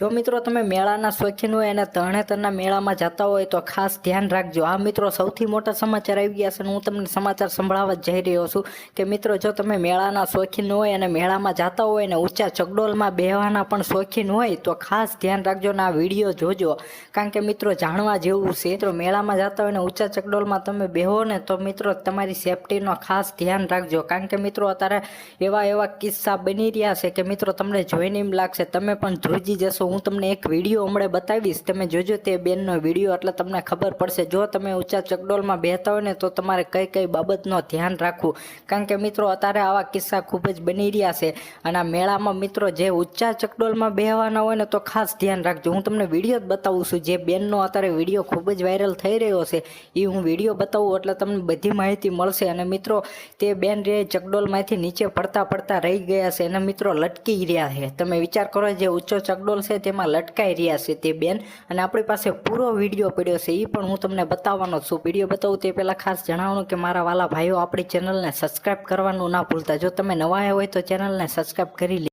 જો મિત્રો તમે મેળાના શોખીન હોય અને તરણેતરના મેળામાં જતા હોય તો ખાસ ધ્યાન રાખજો. આ મિત્રો, સૌથી મોટા સમાચાર આવી ગયા છે અને હું તમને સમાચાર સંભળાવવા જઈ રહ્યો છું કે મિત્રો, જો તમે મેળાના શોખીન હોય અને મેળામાં જતા હોય અને ઊંચા ચગડોલમાં બેહવાના પણ શોખીન હોય તો ખાસ ધ્યાન રાખજો ને આ વીડિયો જોજો. કારણ કે મિત્રો, જાણવા જેવું છે. મિત્રો, મેળામાં જતા હોય ને ઊંચા ચગડોલમાં તમે બેહો ને તો મિત્રો, તમારી સેફટીનો ખાસ ધ્યાન રાખજો. કારણ કે મિત્રો, અત્યારે એવા એવા કિસ્સા બની રહ્યા છે કે મિત્રો, તમને જોઈને એમ લાગશે, તમે પણ ધ્રુજી જશો. હું તમને એક વીડિયો હમણાં બતાવીશ. તમે જોજો તે બેનનો વીડિયો, એટલે તમને ખબર પડશે. જો તમે ઊંચા ચકડોલમાં બેહતા હોય ને, તો તમારે કઈ કઈ બાબતનો ધ્યાન રાખવું. કારણ કે મિત્રો, અત્યારે આવા કિસ્સા ખૂબ જ બની રહ્યા છે. અને આ મેળામાં મિત્રો, જે ઊંચા ચકડોલમાં બેહવાના હોય ને, તો ખાસ ધ્યાન રાખજો. હું તમને વીડિયો જ બતાવું છું. જે બેનનો અત્યારે વીડિયો ખૂબ જ વાયરલ થઈ રહ્યો છે એ હું વીડિયો બતાવું, એટલે તમને બધી માહિતી મળશે. અને મિત્રો, તે બેન રે ચકડોલમાંથી નીચે પડતા પડતા રહી ગયા છે અને મિત્રો લટકી રહ્યા છે. તમે વિચાર કરો, જે ઊંચો ચકડોલ છે તેમાં લટકાઈ રહ્યા છે તે બેન. અને આપણી પાસે પૂરો વીડિયો પડ્યો છે એ પણ હું તમને બતાવવાનો છું. વીડિયો બતાવું તે પહેલાં ખાસ જણાવવાનું કે મારા વાલા ભાઈઓ આપણી ચેનલને સબસ્ક્રાઇબ કરવાનું ના ભૂલતા. જો તમે નવા આવ્યા હોય તો ચેનલને સબસ્ક્રાઇબ કરી